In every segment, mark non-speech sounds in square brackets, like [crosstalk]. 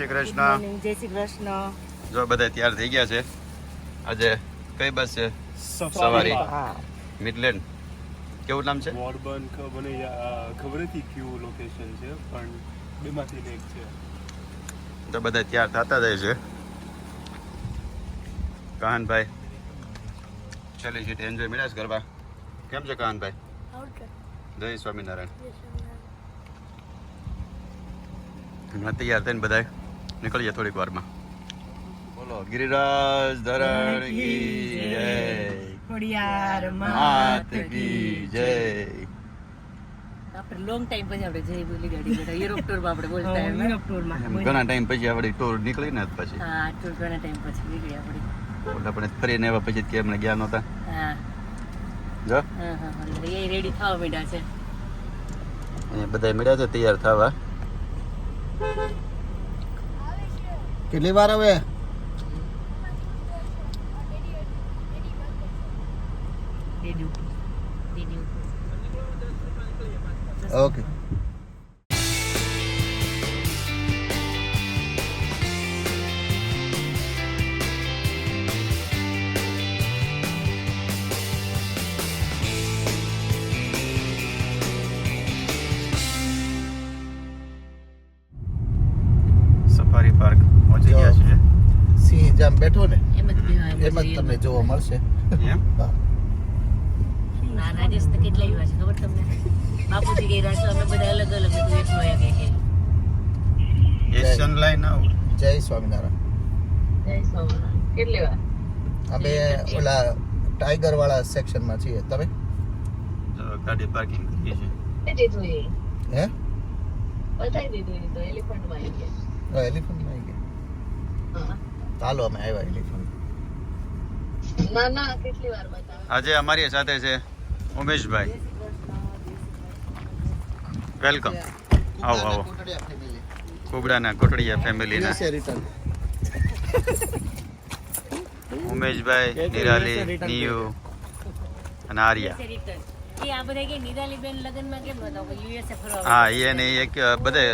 શ્રી કૃષ્ણ. જય શ્રી કૃષ્ણ. જો બધા તૈયાર થઈ ગયા છે. આજે કઈ બસ છે? સવારી. હા. મિડલેન્ડ કેવું નામ છે? મોરબન ખબર મને ખબર નથી કયું લોકેશન છે પણ બેમાંથી એક છે. તો બધા તૈયાર થતા જાય છે. કાહનભાઈ છેલ્લી સીટ એન્જોય મળ્યા છે ગરબા. કેમ છે કાહનભાઈ? જય સ્વામિનારાયણ. હમણાં તૈયાર થઈને બધા નીકળીએ થોડીક વારમાં. બોલો ગિરિરાજ ધરણ કી જય ખોડિયાર માત કી જય. આપણે લોંગ ટાઈમ પછી આપણે જય બોલી ગાડી બેઠા. યુરોપ ટૂરમાં આપણે બોલતા [laughs] એમ યુરોપ ટૂરમાં. ઘણા ટાઈમ પછી આપણે ટૂર નીકળી ને પછી. હા ટૂર ઘણા ટાઈમ પછી નીકળી આપણી. આપણે ફરીને આવ્યા પછી કે અમને ગયા નહોતા. હા. જો. હા હા હા. એ રેડી થવા માંડ્યા છે. અહીંયા બધા મળ્યા છે તૈયાર થવા. કેટલી વાર હવે? ઓકે એમ જ તમને જોવા મળશે. એમ? [laughs] ના રાજેશ તો કેટલા એવા છે ખબર તમને? બાપુજી ગઈ રાત અમે બધા અલગ અલગ હતું એકલો એક એક એક. એશિયન લાઈન આવ. જય સ્વામિનારાયણ. જય સ્વામિનારાયણ. કેટલી વાર? અમે ઓલા ટાઈગર વાળા સેક્શનમાં છીએ. તમે? ગાડી પાર્કિંગ કરી છે. દીધું એ. હે? બતાવી દીધું એ તો એલિફન્ટમાં આવી ગયા. એલિફન્ટમાં આવી ગયા. હા. ચાલો અમે આવ્યા એલિફન્ટ ના ના કેટલી વાર બતાવે? આજે અમારી સાથે છે ઉમેશભાઈ. વેલકમ આવો આવો. કુબડાના કોટડિયા ફેમિલીના ઉમેશભાઈ નિરાલી નિયુ અને આર્યા. એ આ બધા કે નિરાલી બેન લગનમાં કેમ નતા યુએસએ ફરવા હા એને એક બધે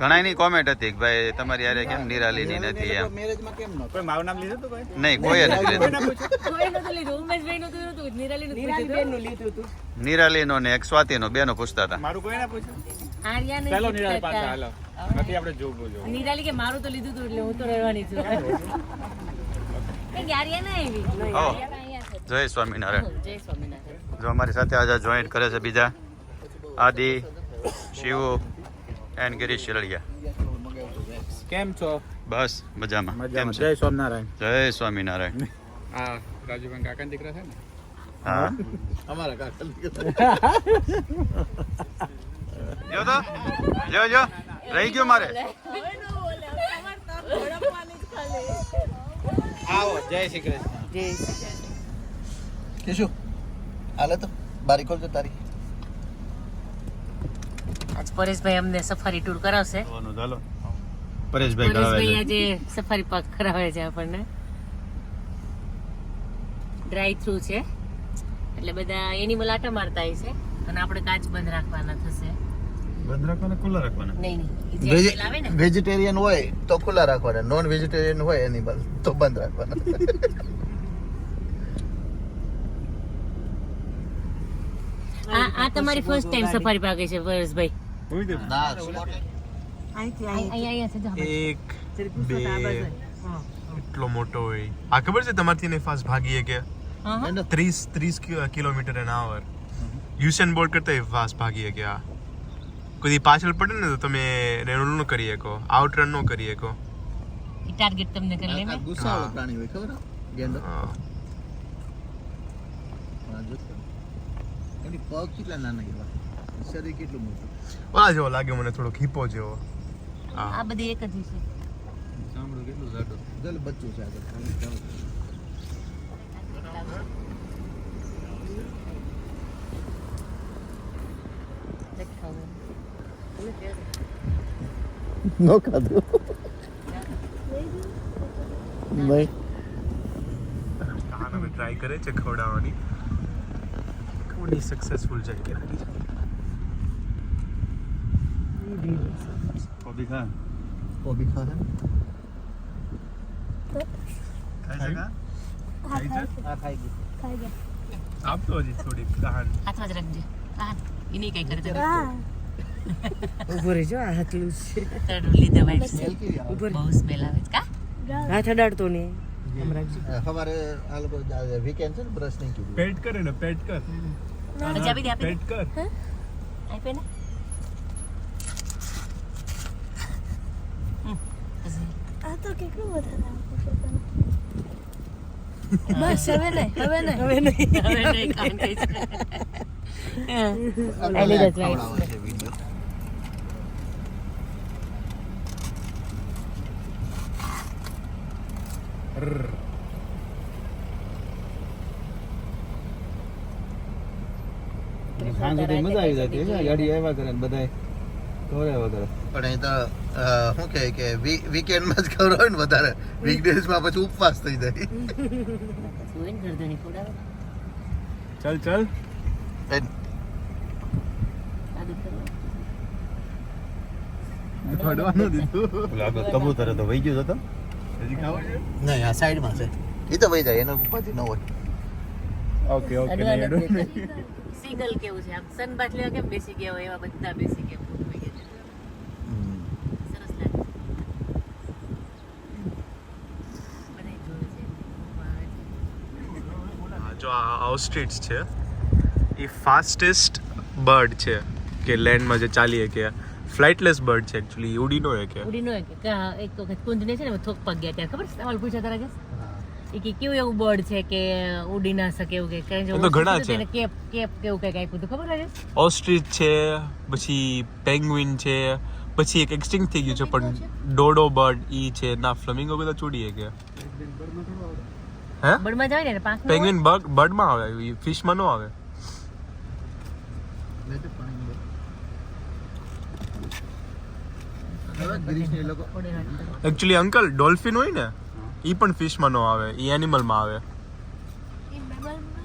ઘણાની કોમેન્ટ હતી કે ભાઈ તમારી યારે કેમ નિરાલીની નથી એમ. મારું નામ લીધું ભાઈ નહીં કોઈ નથી લીધું. કોઈ ઉમેશભાઈ નિરાલી નું લીધું હતું. નિરાલીનો ને એક સ્વાતિનો બેનો પૂછતા હતા. મારું કોઈ ના પૂછ્યું ચાલો નિરાલ હાલો. નથી આપણે જોવું જોવું. નિરાલી કે મારું તો લીધું હતું એટલે હું તો રહેવાની ના છે. જય સ્વામિનારાયણ. જય સ્વામિનારાયણ. જો અમારી સાથે આજે જોઈન્ટ કરે છે બીજા. આદિ શિવો એન્ડ ગિરીશ શિરડિયા કેમ છો? બસ મજામાં. કેમ છે? જય સ્વામિનારાયણ. જય સ્વામિનારાયણ. હા રાજુભાઈ કાકા દીકરા છે ને? હા. અમારા કાકા જો તો જો જો. રહી ગયો મારે. આવો જય શ્રી કૃષ્ણ. જય કે શું હાલે તો બારી ખોલજો તારી. આજ પરેશભાઈ અમને સફારી ટૂર કરાવશે. પરેશભાઈ પરેશભાઈ આજે સફારી પાર્ક કરાવે છે આપણને. ડ્રાઈવ થ્રુ છે. એટલે બધા એનિમલ આટા મારતા હોય છે. અને આપણે કાચ બંધ રાખવાના થશે. બંધ રાખવાના ખુલ્લા રાખવાના? નહીં નહીં. વેજીટેરિયન હોય તો ખુલ્લા રાખવાના. નોન વેજીટેરિયન હોય એનિમલ તો બંધ રાખવાના. આ આ તમારી ફર્સ્ટ ટાઈમ સફારી પાકે છે પરેશભાઈ. ના અહીંયા અહીંયા છે જો એક બે એટલો મોટો હોય આ ખબર છે તમારથી ને ફાસ્ટ ભાગીએ કે ત્રીસ ત્રીસ kilometre an hour Usain Bolt કરતા ફાસ્ટ ભાગીએ કે આ કોઈ પાછળ પડે ને તો તમે એને ઓલું કરી શકો આઉટ રન નો કરી શકો ટાર્ગેટ તમને કરી લે આ ગુસ્સાવાળો પ્રાણી હોય ખબર ગેંડો. એની પગ કેટલા નાના એવા શરીર કેટલું મોટું? ઓલા જેવો લાગે મને થોડો હિપો જેવો. આ બધી એક જ છે સાંભળો કેટલું જાડો. ચાલ બચ્ચું છે આગળ. નો ખાધું. નહીં ટ્રાય કરે છે ખવડાવવાની. નહીં સક્સેસફુલ જાય કે નહીં કોબી ખા કોબી ખાશે ખાઈ શકા આ ખાઈ ગયું આપતો હજી થોડીક કહાન હાથમાં જ રાખજે હા એની કઈ કરે ઊભો રહેજો આ હાથલું છે તરડું લીધે વાઈટ સ્મેલ કેવી આવે ઊભો બહુ સ્મેલ આવે કા હાથ અડાડતો ને આમ આ લોકો વીકેન્ડ છે ને બ્રશ નહીં કીધું પેટ કરે ને પેટ કર દે આપી પેટ કર આપે ને હમ, પછી આ તો કેટલું વધારે [laughs] બસ હવે નહીં હવે નહીં. હવે નહીં. [laughs] હવે નહીં લીધો જ ખવડાવે સાંજે મજા આવી જતી છે ગાડી આવ્યા કરે બધા પણ અહીં તો શું કહે કે વીકેન્ડમાં જ ખવડાવે ને વધારે. વીકડેઝમાં પછી ઉપવાસ થઈ જાય. ચલ કબૂતર તો વહી ગયો હતો હજી ખાવા છે? નહીં આ સાઈડમાં છે. એ તો વહી જાય એનો ઉપાધિ ન હોય. ઓકે. સિંગલ કેવું છે આમ? સન બાટલી કેમ બેસી ગયા હોય એવા બધા બેસી ગયા હોય. સરસ લાગે બધાય જોવે છે. હા, જો આ ઓસ્ટ્રીચ છે એ ફાસ્ટેસ્ટ બર્ડ છે કે લેન્ડમાં જે ચાલીએ કે ફ્લાઇટલેસ બર્ડ છે એકચ્યુઅલી ઉડીનો એક ઉડીનો એક એક વખત કુંજને છે ને થોક પગ ગયા ત્યારે ખબર છે? સવાલ પૂછ્યા તારા કે? એ કે કેવું એવું બર્ડ છે કે ઉડી ના શકે એવું કે કારણ કે તો ઘણા છે. તેને કેપ કેપ કેવું કઈ આપ્યું હતું ખબર છે? ઓસ્ટ્રીચ છે પછી પેંગ્વિન છે પછી એક એક્સટિંગ થઈ ગયું છે પણ ડોડો બર્ડ ઈ છે ના ફ્લેમિંગો બધા ચોડીએ કે. હે બર્ડમાં જાય ને પાંખ પેંગ્વિન બર્ડ બર્ડમાં આવે ફિશમાં નો આવે. લે તો પાણી લે. હવે ગિરીશને એ લોકો એકચ્યુઅલી અંકલ ડોલ્ફિન હોય ને ઈ પણ ફિશમાં નો આવે ઈ એનિમલમાં આવે.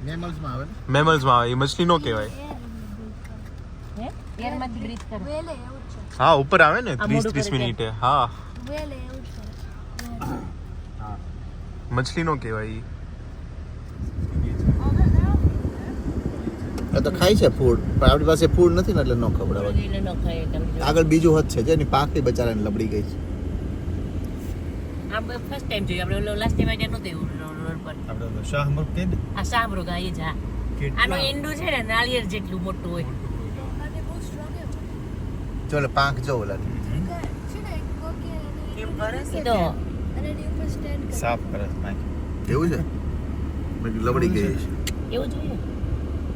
મેમલ્સમાં આવે ને? મેમલ્સમાં આવે ઈ મછલી નો કહેવાય હે? એરમાંથી બ્રીથ કરો. વેલે એવું જ છે. હા ઉપર આવે ને આ ત્રીસ મોઢું ત્રીસ કરી દે. મિનિટે હા. વેલે એવું જ છે મછલી નો કહેવાય તો ખાય છે ફૂડ પણ આપણી પાસે ફૂડ નથી ને એટલે ન જો. આગળ બીજું હદ છે જેની પાંખી બચારાને લબડી ગઈ છે. ફર્સ્ટ ટાઈમ જોયું આપણે લાસ્ટ ટાઈમ આઈડિયા નહોતું એવું રોડ પર. આપણે શાહમૃગ કે આ શાહમૃગ આ એ જ આનું ઈંડું છે ને નાળિયેર જેટલું મોટું હોય. એટલે પાંખ જો ઓલા છે ને એક કોકે એમ કરે એ તો અને ઉપર સ્ટેન્ડ સાફ કરે છે એવું છે? મેં લબડી ગઈ છે. એવું જોઈએ.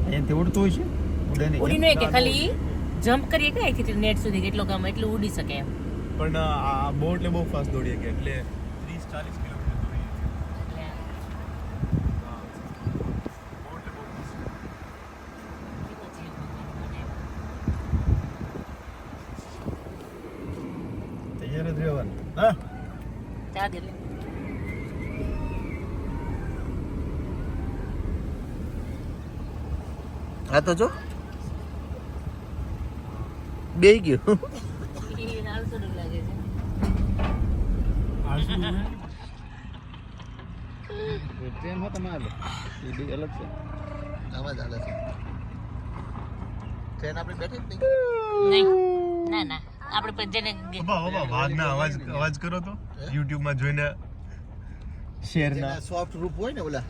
અહીંયાથી ઉડતું હોય છે? ઉડે નહીં. ઉડી નહીં કે ખાલી જમ્પ કરીએ કે અહીંથી નેટ સુધી કેટલો કામ એટલું ઉડી શકે એમ. પણ આ બોટ એટલે બહુ ફાસ્ટ દોડીએ કે એટલે ત્રીસ ચાલીસ કિલોમીટર દોડીએ તૈયાર જ રહેવાનું હા ચા દે લે. આ તો જો. બે ગયું. લાગે છે ટ્રેનમાં એ બી અલગ છે અવાજ અલગ છે ટ્રેન આપણે બેઠી જ નહીં ના ના આપણે પણ જેને ગે- બાબા બાબા વાઘના અવાજ અવાજ કરો તો માં જોઈને શેરના સોફ્ટ રૂપ હોય ને ઓલા.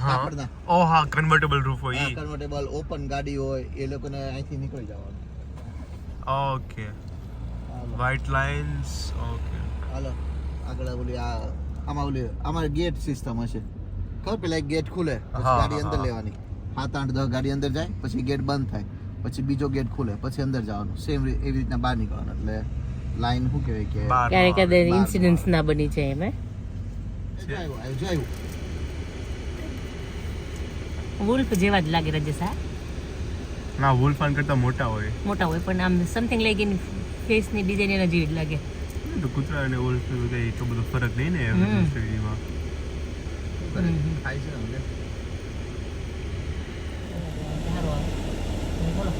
હા. ઓ હા કન્વર્ટેબલ રૂફ હોય કન્વર્ટેબલ ઓપન ગાડી હોય એ લોકોને અહીંથી નીકળી જવાનું. ઓકે. White lines okay. હાલો. આગળ ઓલી આ આમાં ઓલી આમાં ગેટ સિસ્ટમ હશે. ખબર પેલા એક ગેટ ખુલે પછી ગાડી અંદર લેવાની. સાત આઠ દસ ગાડી અંદર જાય પછી ગેટ બંધ થાય. પછી બીજો ગેટ ખુલે પછી અંદર જવાનું. સેમ એવી રીતના બહાર નીકળવાનું. એટલે લાઈન શું કહેવાય કે ક્યારેક બાર. ઇન્સિડન્સ ના બની જાય એમ હે? જો આવ્યું, આવ્યું, જો આવ્યું. વુલ્ફ જેવા જ લાગે રજસા ના વુલ્ફાન કરતા મોટા હોય. મોટા હોય પણ આમ સમથિંગ લાઈક એની ફેસની ડિઝાઇન એના જેવી જ લાગે. તો કૂતરા અને વુલ્ફ કઈ એટલો બધો ફરક નહીં ને હમ. સ્ટડીમાં શું કરે? હમ. ખાય છે ને અંદર. સારું આવે બોલો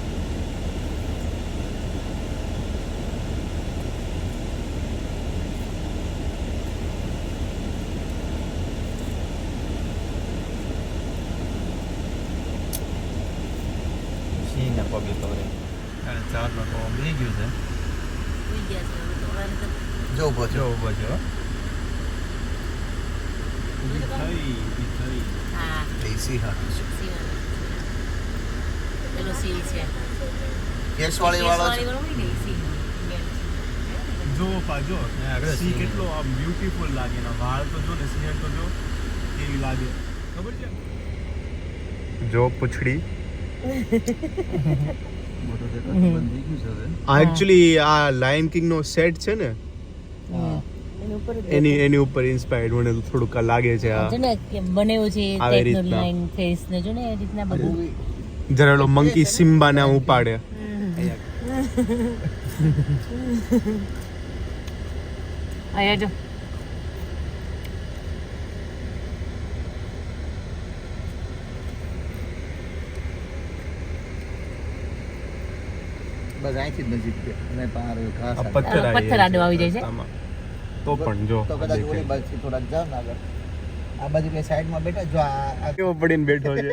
અહીંયા પગે તવરે અને ચારનો તો બેસી ગયું છે સુઈ ગયા છે હવે તો હવે તો જો ઊભો જો છો ઊભો છે હો. થઈ થઈ હા એસી હાટું છે સીવાનું. પેલો સીલ છે કેસ વાળી વાળો ને. જો પાજો સી. કેટલો આ બ્યુટીફુલ લાગે એના વાળ તો જો ને સિંહણ તો જો કેવી લાગે. ખબર છે? જો પૂંછડી. આ એકચ્યુઅલી આ લાયન કિંગ નો સેટ છે ને એની એની એની ઉપર ઇન્સ્પાયર્ડ મને થોડુંક લાગે છે આ. જો ને કે બનાવ્યું છે આવી રીતના. ફેસ ને જો ને એ રીતના બધું. જરા મંકી સિમ્બા ને ઉપાડે. અહીંયા જો બસ અહીંથી જ નજીક છે અને પાર ઘાસ પથ્થર પથ્થર આડો આવી જાય છે? તો પણ જો તો કદાચ ઓલી બાજુથી થોડાક જાવ આગળ આ બાજુ કે સાઈડમાં બેઠા જો આ આ કેવો પડીને બેઠો છે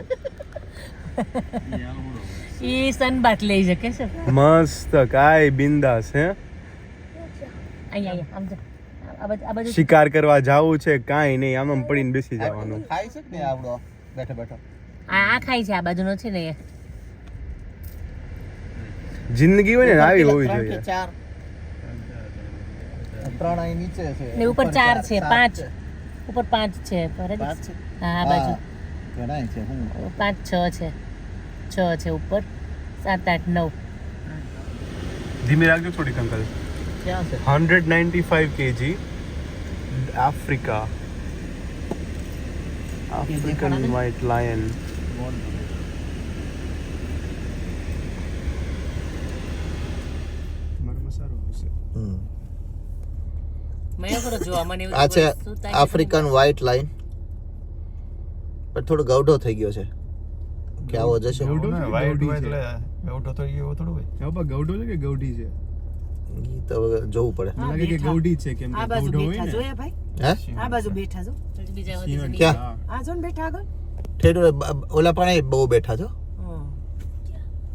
ઈ સનબાથ લઈ શકે છે મસ્ત કાય બિંદાસ હે? શિકાર કરવા જાવું છે કાંઈ નહીં આમ આમ પડીને બેસી જવાનું. ખાઈ શકે ને આવડો? બેઠો બેઠો. આ આ ખાય છે આ બાજુનો છે ને જિંદગી હોય ને આવી હોવી જોઈએ. ચાર? ત્રણ અહીં નીચે છે. ને ઉપર ચાર છે પાંચ. ઉપર પાંચ છે હા બાજુ. ઘણા છે હું. પાંચ છ છે. છ છે ઉપર સાત આઠ નવ. ધીમે રાખજો થોડીક અંકલ. ક્યાં છે? Hundred ninety five KG Africa. African white lion. આ છે આફ્રિકન વ્હાઇટ લાઈન પણ થોડો ગૌઢો થઈ ગયો છે. કે આવો જશે? ગૌડો છે વાઈટ છે? ગૌડો તો એવો થોડું હોય. હા બા ગૌડો છે કે ગૌડી છે? ઈ તો જોવું પડે. મને લાગે કે ગૌડી છે કેમ કે ગૌડો હોય બેઠા ને. જોયા ભાઈ? હે? આ બાજુ બેઠા જો. બીજા વધુ ક્યાં? આ જો ને બેઠા આગળ. ઠેડો ઓલા પણ બહુ બેઠા છો?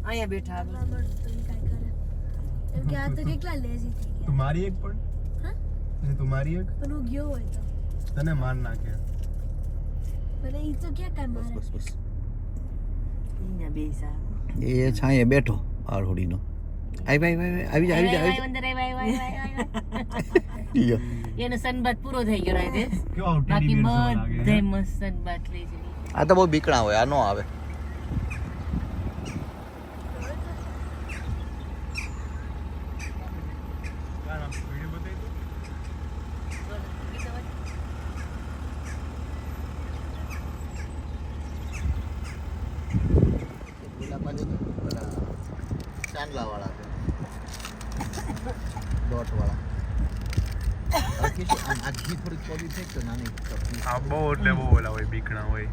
અહીંયા બેઠા આગળ. મામા તો ઈ કાંઈ કરે. કેમ કે આ તો કેટલા લેઝી થઈ ગયા. મારી એક પણ? હા? પછી તું એક? પણ હું ગયો હોય તો. તને માર નાખે. મને ઈ તો ક્યાં કામ મારે? બસ બેસા. એ છાંયે બેઠો આરહોડીનો. આવી આવી આવી આવી જા આવી જા. આવી અંદર આવ્યા, આવ્યા. એનો સનબાત પૂરો થઈ ગયો રાતે બાકી બધે મસ્ત સનબાથ લઈ છે. આ તો બહુ બીકણા હોય આ નો આવે પેલા બાજુ તો પેલા ચાંદલા વાળા છે ડોટ વાળા આ કેટલી- આમ આ ઘી થોડીક ચોરી થઈ તો નાની કપની. આ બહુ એટલે બહુ ઓલા હોય બીકણા હોય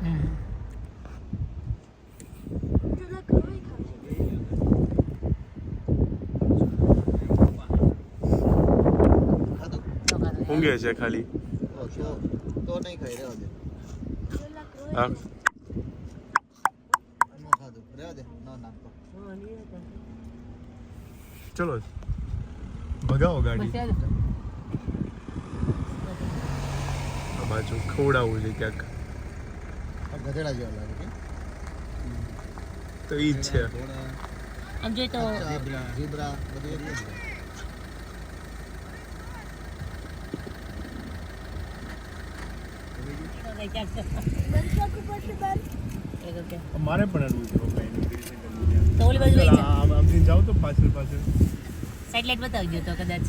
પેલા કરોઈ ખાશે ખાધું? ઊંઘે છે ખાલી. તો નહીં ખાઈ રહેવા દે. હા. ચલો. ભગાવો ગાડી. આ બાજુ ખવડાવું છે ક્યાંક. આ ગધેડા જેવા લાગે કે તો ઈ જ છે. આમ જોઈએ તો ઝીબ્રા ઝીબ્રા બધું એક જ છે. ક્યાંક છે. બંધ રાખવું પડશે બંધ એ તો કે. મારે પણ હલવું છે. તો ઓલી બાજુ લઈ જા. આમથી તો પાછળ પાછળ. સાઈડ બતાવજો તો કદાચ.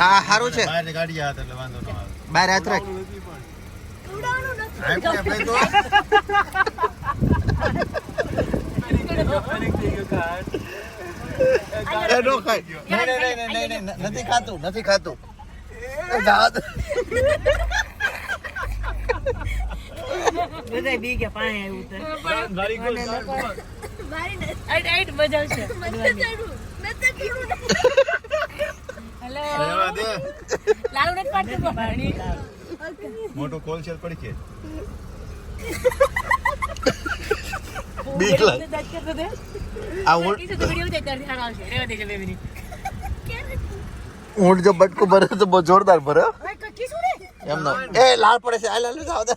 હા સારું છે. બહારની ગાડી આવે એટલે વાંધો ન આવે. બહાર હાથ રાખ. નથી ખાતું નથી ખાતું. બધા બી કે પાણી આવ્યું તો પાણી. મોટો કોલ છે પડી છે. બીક લાગે આ તો વીડિયો સારો આવશે. રેવા દેજો બે મિનિટ. ઊંટ જો બટકું ભરે તો બહુ જોરદાર ભરે એમ એમનો એ લાલ પડે છે આ લાલ જાવ દે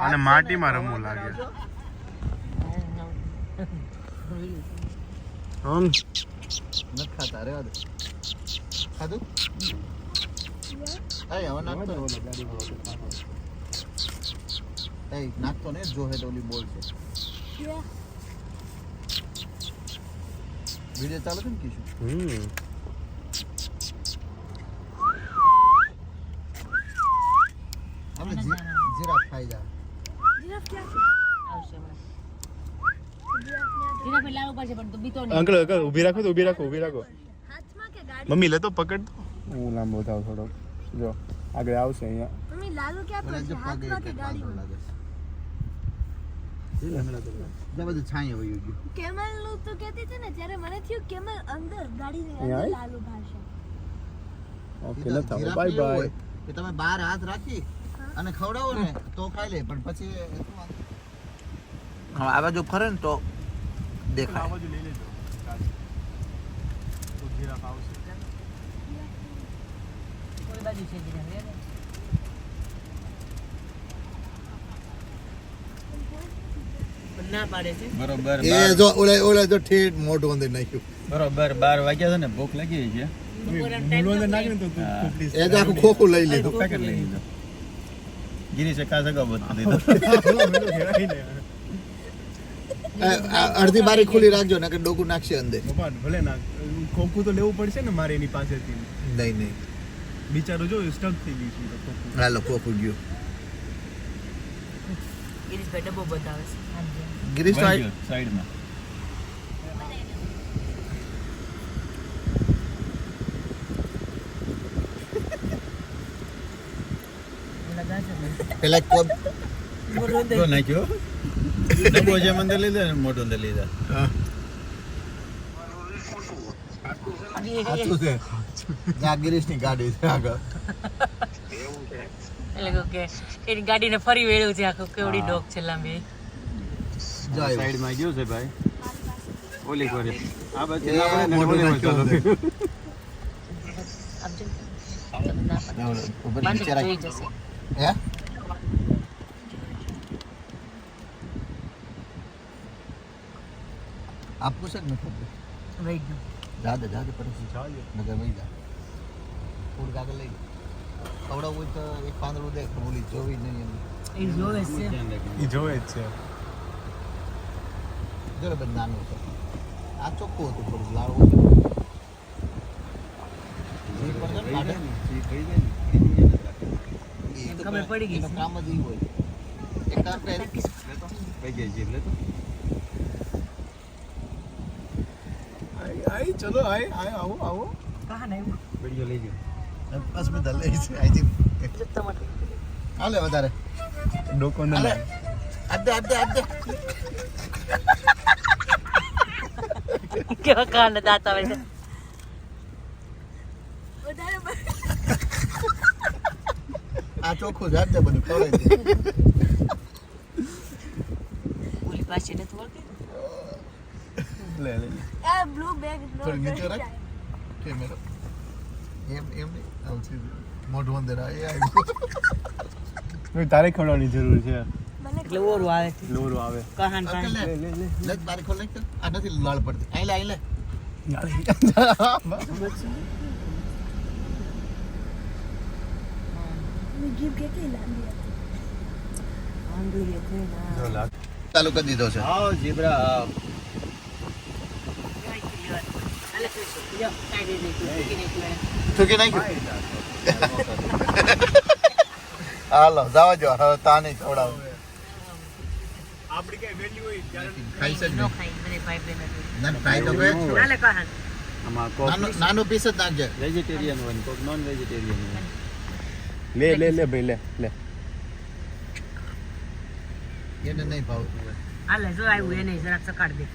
અને માટીમાં રમવું લાગે. હમ. નથી ખાતા રે દે. ખાધું? એ હવે નાખતો એ નાખતો ને જો હે ઓલી બોલ છે. વિડિયો ચાલુ છે ને કીશું હમ જી- જીરાફ ખાઈ જા જીરાફ ક્યાં છે આવશે જીરાફ ક્યાં જીરા પેલા ઉપર છે પણ તું બીતો નહીં અંકલ અંકલ ઊભી રાખો તો ઊભી રાખો ઊભી રાખો છે? હાથમાં કે ગાડી મમ્મી લેતો પકડ હું લાંબો થાવ થોડો જો આગળ આવશે અહીંયા મમ્મી લાલુ ક્યાં પગે હાથમાં કે લાગે છે જો બધું છાંય વયું ગયું કેમલનું તો કહેતી હતી ને ત્યારે મને થયું કેમલ અંદર ગાડીની અંદર લાલુ ભાષા ઓકે ઈ તો બાય બાય. કે તમે બહાર હાથ રાખી અને ખવડાવો ને તો ખાઈ લે પણ પછી હા આ બાજુ ફરે ને તો દેખાય. બાજુ લઈ લેજો. તો જીરાફ આવશે. કોઈ બાજુ છે જીરા રે ને. પણ ના પાડે છે. બરોબર એ જો ઓલે ઓલે જો ઠેઠ મોઢું અંદર નાખ્યું. બરોબર બાર વાગ્યા છે ને ભૂખ લાગી છે. બપોરનો time મુલો અંદર તો નાખીને તો તું હા. ખોપડી એ જો આખું ખોખું લઈ લીધું. પેકેટ લઈ લીધો. ગિરીશે કાસ અગાઉ બતાવી દીધો પેલું કહેવાય ને આ- આ અડધી બારી ખુલ્લી રાખજો ને કે ડોકું નાખશે અંદર. ભલે ના ખોખું તો લેવું પડશે ને મારે એની પાસેથી. નહીં નહીં. બિચારું જો સ્ટક થઈ ગયું છે હાલો ખોખું ગયું. ગિરીશભાઈ ડબ્બો બતાવે છે. ગિરીશ ભાઈ સાઈડમાં. પેલા કોબ નાખ્યો? [laughs] ડબ્બો લીધો ને મોટું અંદર લીધા સાચું છે. ગાડી છે આગળ. [laughs] એટલે કહું કે એની ગાડીને ફરી વેળ્યું છે આખું. કેવડી ડોક છે લાંબી. સાઈડમાં ગયું છે ભાઈ. ઓલી કરે. આ ઓલી ઉપર નીચે રાખ. હે? ગયું. જા દે જા પછી નગર વહી જા. કાગળ લઈ. ખવડાવવું હોય તો એક પાંદડું દે બોલી જોવી નહીં એ જોવે છે. એ જોવે જ છે. જો ને બધું નાનું છે આ ચોખ્ખું હતું થોડું લાવું કામ જ એવું હોય. એક આઈ આઈ ચલો આઈ આઈ આવો આવો. કહા ને એવું વીડિયો લઈ ગયો અસ્મિતા લે છે. આઈ તમારે હાલે વધારે. ડોકો ન અડધે અડધે અડધે કેવા કાન દાંત આવે છે આ ચોખ્ખું જ અડધે બધું દે ઓલી પાસે નથી વળતી લે લે. આ બ્લુ બેગ થોડી નીચે રાખ કેમેરો એમ એમ નહીં આવું. મોઢું અંદર આ એ તારે ખવડાવવાની જરૂર છે એટલે ઓરું આવે. લોરું આવે. કહાન અંકલ લે લે લે. લે બારી ખોલ નાખ આ નથી લાળ પડતી. આઈ લે લે. ચાલુ કરી દીધો છે. હા જીબ્રા નાખ્યું. હાલો જવા જો હવે તા નહીં ખવડાવ. આપડી કઈ વેલ્યુ હોય ત્યારે ખાઈ છે નો ખાઈ મને ભાઈ બેન ના ખાઈ તો કે જ. હાલે આમાં કોક નાનું નાનું પીસ જ નાખજે. વેજીટેરિયન હોય કોક નોન વેજીટેરિયન હોય લે લે લે ભાઈ લે લે. એને નહીં ભાવતું હાલે જો આવ્યું એને જરાક સકાડ દે.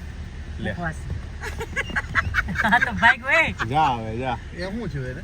લે. [laughs] હા તો ભાઈ ગયો જા હવે જા. એ શું એને?